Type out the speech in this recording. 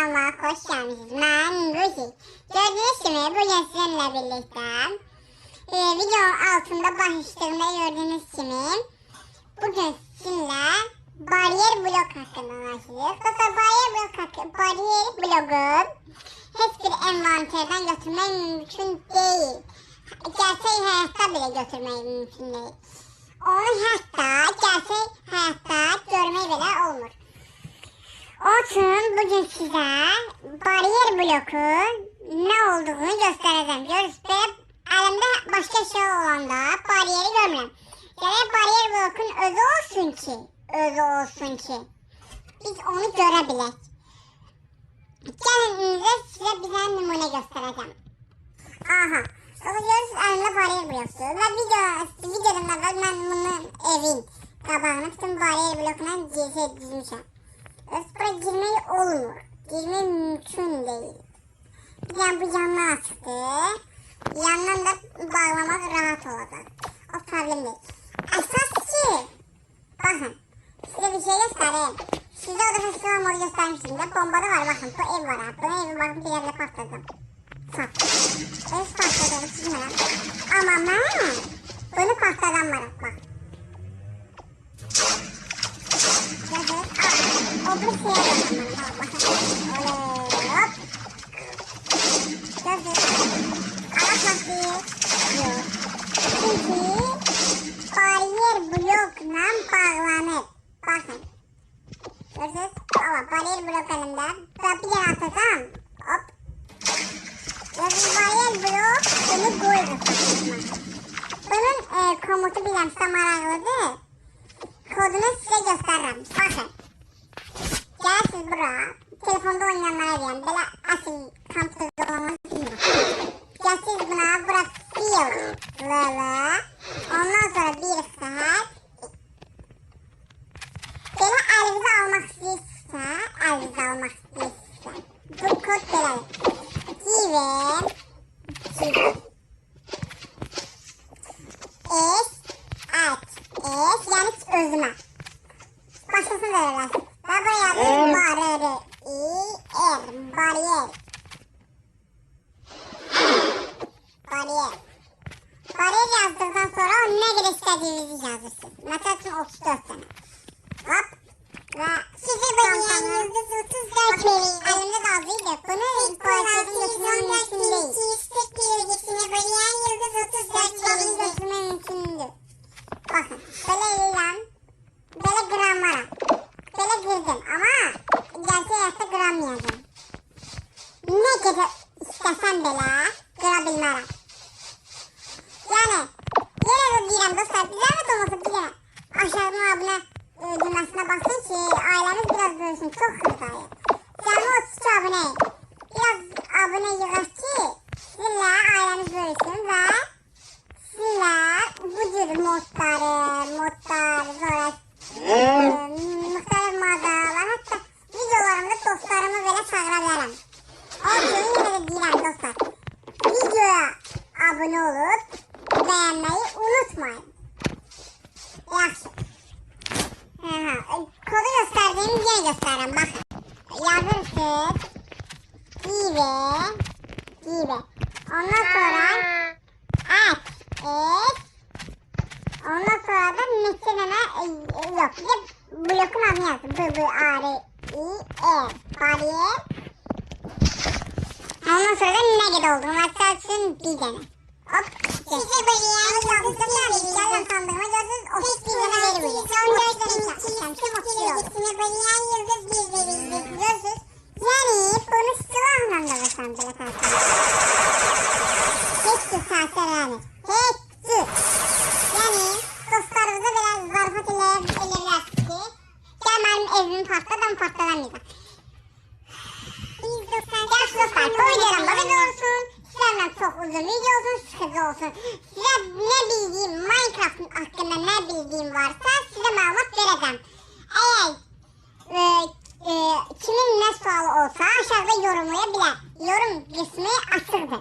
kanalıma hoş geldiniz. Ben Ruhi. Gördüğünüz gibi bugün sizinle birlikte e, videonun altında başlığında gördüğünüz gibi bugün sizinle bariyer blok hakkında anlaşacağız. Dostlar bariyer blok hakkı, bariyer blogu hiçbir envanterden götürmek mümkün değil. Gerçek hayatta bile götürmek mümkün değil. Onu hatta gerçek hayatta görmeyi bile olmur. İçin bugün size bariyer bloku ne olduğunu göstereceğim. Görüyoruz ve elimde başka şey olanda bariyeri görmüyorum. Yani bariyer blokun özü olsun ki, özü olsun ki biz onu görebilek. Gelin size bize numune göstereceğim. Aha. Sonra görüyorsunuz elimde bariyer bloku. Ve video, videodan evvel ben bunun evin qabağını bütün bariyer blokuna düzmüşəm. Spora girmək olmur. Girmək mümkün deyil. Yani bu yandan açtı. Yandan da bağlamak rahat olacak. O problem değil. Esas ki, bakın size bir şey göstereyim. Size o da festival modu göstermiştim de bombada var bakın bu ev var ha. Bu evi bakın bir yerle patladım. Sat. Ev patladım çizmeden. Ama ben bunu patlatamadım bak. Gördünüz. O bu şeye bakın. Bakın. Öyle hop. Gördünüz. Ara taktiği yok. Çünkü bariyer blokla bağlanır. Bakın. Gördünüz. Ama bir yere atacağım. Hop. Bariyer blok bunu koydu. Bunun e, komutu bilemse maraqlıdır. Kodunu size gösteririm. Bakın. Gelirsiniz buraya. Telefonda oynayanlara diyeyim. Böyle asıl kampüsde olmaz. Gelirsiniz buna. Burası fiil. Böyle. Ondan sonra bir saat. Böyle elinize almak Elinize almak istiyorsa. Bu böyle. Given. Given. Es. At. Es. Yani özüme. Başkasını da öğrensin. Ben buraya yazdım. Barırı. İ. Er. Bariyer. Bariyer. Bariyer yazdıktan sonra ne kadar istediğinizi yazırsınız. Mesela için 34 tane. Hop. Ve sizi bölüyen yıldız 34 veriydi. Elimde de azıydı. Bunu poğaçadan götürmem mümkün değil. 240 bölgesine bölüyen yıldız 34 veriydi. götürmem mümkündür. Bakın. Böyle ilan. Böyle gram var. Böyle girdim ama gerçek hayatta gram yazdım. Ne kadar istesem böyle kırabilmem. Yani yine de diyeceğim dostlar bir zahmet olmasa bir aşağıdan abone e, düğmesine basın ki ailemiz biraz büyüsün çok hızlı. Canlı 32 abone. Biraz abone yığar ki sizinle ailemiz büyüsün ve sizinle bu tür modları, modlar, sonra e, muhtelif mağazalar hatta videolarımda dostlarımı böyle çağırabilirim. O yüzden yine de diyeceğim dostlar. Videoya abone olup beğenmeyi göstereyim bak. Yazırsınız. Gibi. Gibi. Ondan sonra at. Et. Ondan sonra da meselene e, e, yok. Bir de blokun adını yazdım. B, B, A, R, I, E. Bariyer. Ondan sonra da olduğunu mesela için bir tane. Hop. Size böyle yani yazdım. Yalan sandığıma gördünüz. O hiç bir tane veri veriyor. Son derslerim yapmışım. Kim okuyor? İçine böyle yan yıldız bir verildi. Görüyorsunuz. Yani bunu silahla da kalsın. Hepsi sahte yani. Hepsi. Yani dostlarımıza biraz zarfat ile belirler ki gel benim evimi patla ben patlatamayacağım. Yaş dostlar bu videonun bakıcı olsun. Sizlerden çok uzun video olsun, sıkıcı olsun. Size ne bildiğim, Minecraft hakkında ne bildiğim varsa size malumat vereceğim. Eğer e, e, kimin ne sualı olsa aşağıda yorumlayabilir. Yorum kısmı açıktır.